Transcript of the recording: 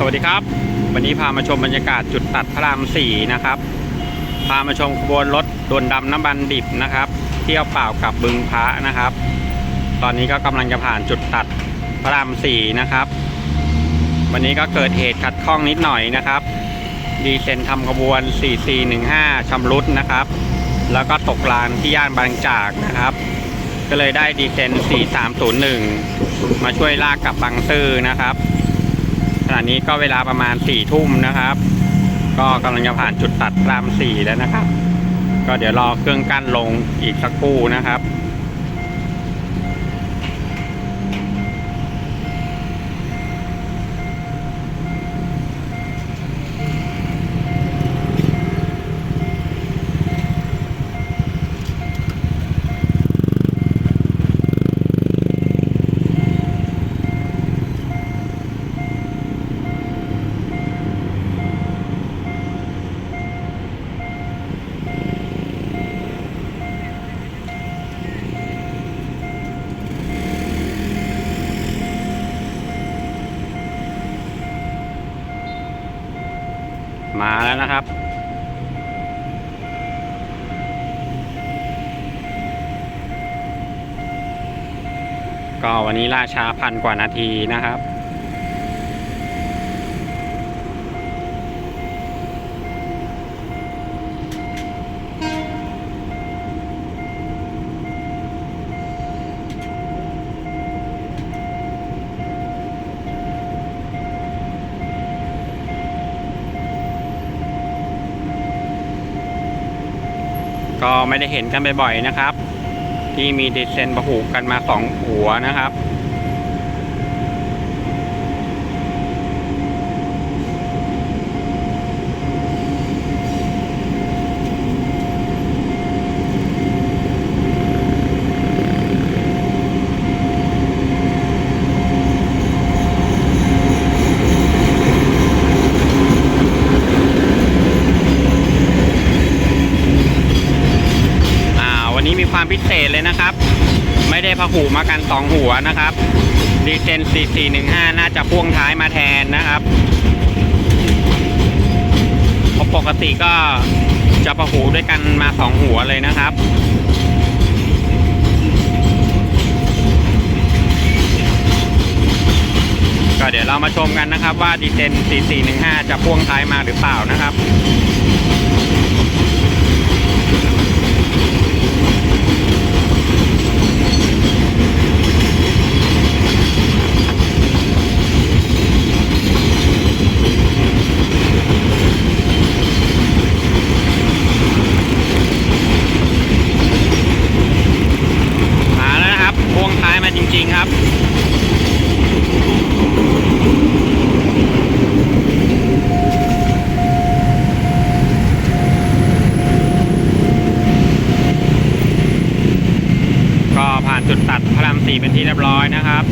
สวัสดีครับ วันนี้พามาชมบรรยากาศจุดตัดพระรามสี่นะครับ พามาชมขบวนรถดวนดำน้ำบันดิบนะครับ เที่ยวเปล่ากับบึงพระนะครับ ตอนนี้ก็กำลังจะผ่านจุดตัดพระรามสี่นะครับ วันนี้ก็เกิดเหตุขัดข้องนิดหน่อยนะครับ ดีเซนทำขบวน 4415ชำรุดนะครับ แล้วก็ตกลานที่ย่านบางจากนะครับ ก็เลยได้ดีเซน4301 มาช่วยลากกลับบางซื่อนะครับ ขณะนี้ก็เวลาประมาณสี่ทุ่มนะครับ ก็กำลังจะผ่านจุดตัดรามสี่แล้วนะครับ ก็เดี๋ยวรอเครื่องกั้นลงอีกสักครู่นะครับ มาแล้วนะครับ ก็วันนี้ล่าช้าพันกว่านาทีนะครับ ก็ไม่ได้เห็นกันบ่อยๆนะครับ ที่มีดีเซนประหูกันมาสองหัวนะครับ ความพิเศษเลยนะครับ ไม่ได้พหูมากันสองหัวนะครับดีเซน4415 น่าจะพ่วงท้ายมาแทนนะครับเพราะปกติก็จะพหูด้วยกันมาสองหัวเลยนะครับก็เดี๋ยวเรามาชมกันนะครับว่าดีเซน4415 จะพ่วงท้ายมาหรือเปล่านะครับ มาแล้วนะครับพ่วงท้ายมา จริงๆครับ ก็ผ่านจุดตัดพระรามสี่เป็นที่เรียบร้อยนะครับ